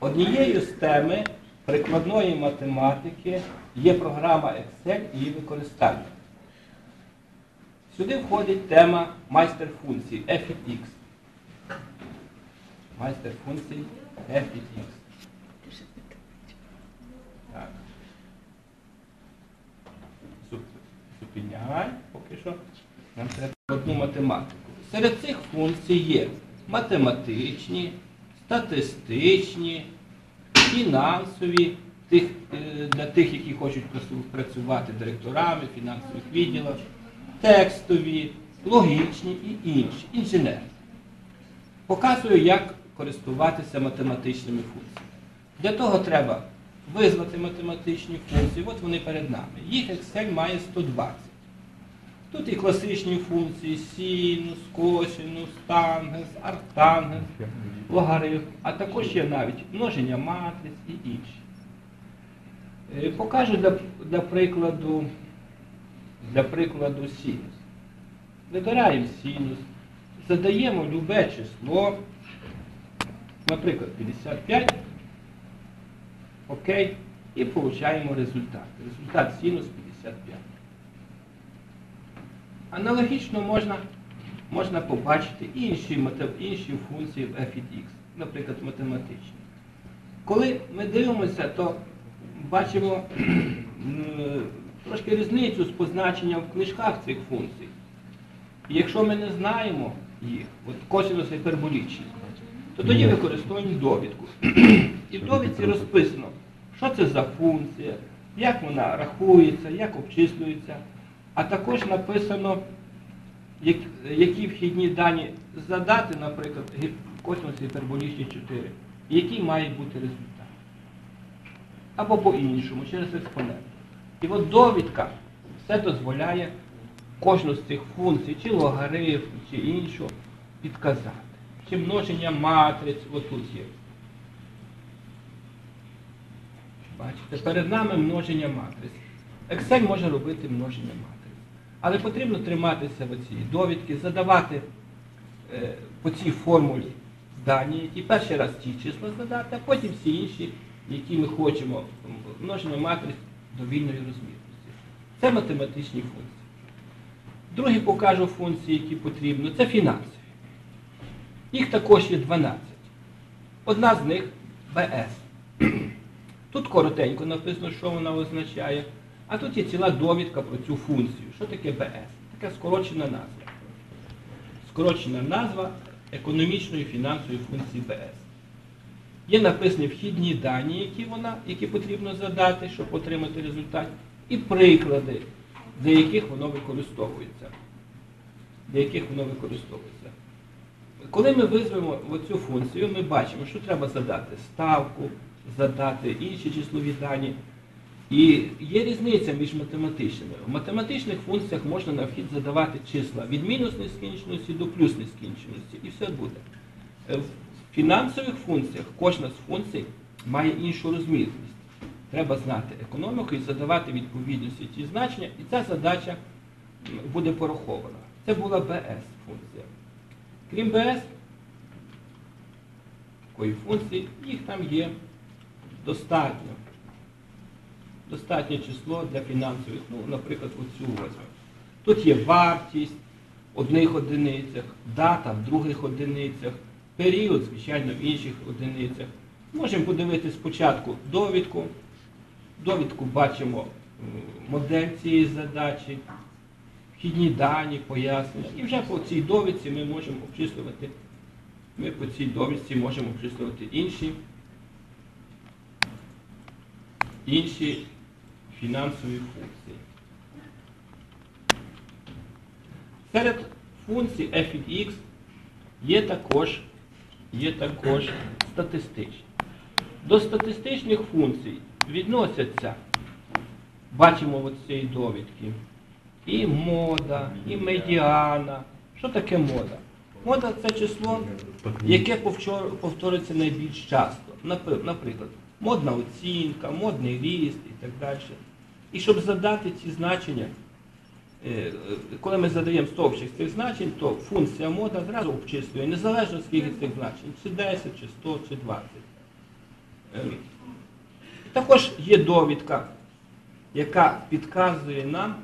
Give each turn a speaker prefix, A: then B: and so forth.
A: Однією з теми прикладної математики є програма Excel і її використання. Сюди входить тема майстер функцій f від x. Майстер функцій f від x. Так. Зупиняй, поки що. Нам треба одну математику. Серед цих функцій є математичні, статистичні, фінансові, тих, е, для тих, які хочуть працювати директорами фінансових відділів, текстові, логічні і інші, інженерні. Показую, як користуватися математичними функціями. Для того треба визвати математичні функції. От вони перед нами. Їх Excel має 120. Тут і класичні функції синус, косинус, тангенс, арктангенс, логарифм, а також є навіть множення матриць і інші. Е, Покажу для, для прикладу для прикладу синус. Вибираємо синус, задаємо любе число, наприклад, 55, окей, і получаємо результат. Результат синус 55. Аналогічно можна, можна побачити інші, інші функції в f від x, наприклад, математичні. Коли ми дивимося, то бачимо трошки різницю з позначенням в книжках цих функцій. І якщо ми не знаємо їх, от косинус гіперболічний, то тоді використовуємо довідку. І в довідці розписано, що це за функція, як вона рахується, як обчислюється, а також написано, які вхідні дані задати, наприклад, гіп- косинус гіперболічний 4, і який має бути результат. Або по-іншому, через експонент. І от довідка все дозволяє кожну з цих функцій, чи логарифм, чи іншу, підказати. Чи множення матриць, отут є. Бачите, перед нами множення матриць. Excel може робити множення матриць. Але потрібно триматися в цій довідки, задавати е, по цій формулі дані, які перший раз ті числа задати, а потім всі інші, які ми хочемо, матриць до вільної розмірності. Це математичні функції. Другі покажу функції, які потрібно, це фінансові. Їх також є 12. Одна з них BS. Тут коротенько написано, що вона означає, а тут є ціла довідка про цю функцію. Що таке BS? Така скорочена назва. Скорочена назва економічної фінансової функції BS. Є написані вхідні дані, які, вона, які потрібно задати, щоб отримати результат, і приклади, для яких воно використовується. Для яких воно використовується. Коли ми визвемо цю функцію, ми бачимо, що треба задати ставку, задати інші числові дані. І є різниця між математичними. В математичних функціях можна на вхід задавати числа від мінус нескінченості до плюс нескінченості, і все буде. Е, В фінансових функціях кожна з функцій має іншу розмірність. Треба знати економіку і задавати відповідності ті значення, і ця задача буде порахована. Це була BS функція. Крім BS, такої функції, їх там є достатньо. Достатнє число для фінансових, ну, наприклад, оцю возьмемо. Тут є вартість в одних одиницях, дата в других одиницях, період, звичайно, в інших одиницях. Можемо подивитися спочатку довідку. Довідку бачимо модель цієї задачі, вхідні дані, пояснення. І вже по цій довідці ми можемо обчислювати, ми по цій довідці можемо обчислювати інші, інші фінансові функції. Серед функцій f від x є також, є також статистичні. До статистичних функцій відносяться, бачимо от цієї довідки, і мода, і медіана. Що таке мода? Мода це число, яке повторюється найбільш часто. Наприклад, модна оцінка, модний ріст і так далі. І щоб задати ці значення, е, е, коли ми задаємо стовпчик цих значень, то функція мода зразу обчислює, незалежно скільки цих значень, чи 10, чи 100, чи 20. Ем, Також є довідка, яка підказує нам,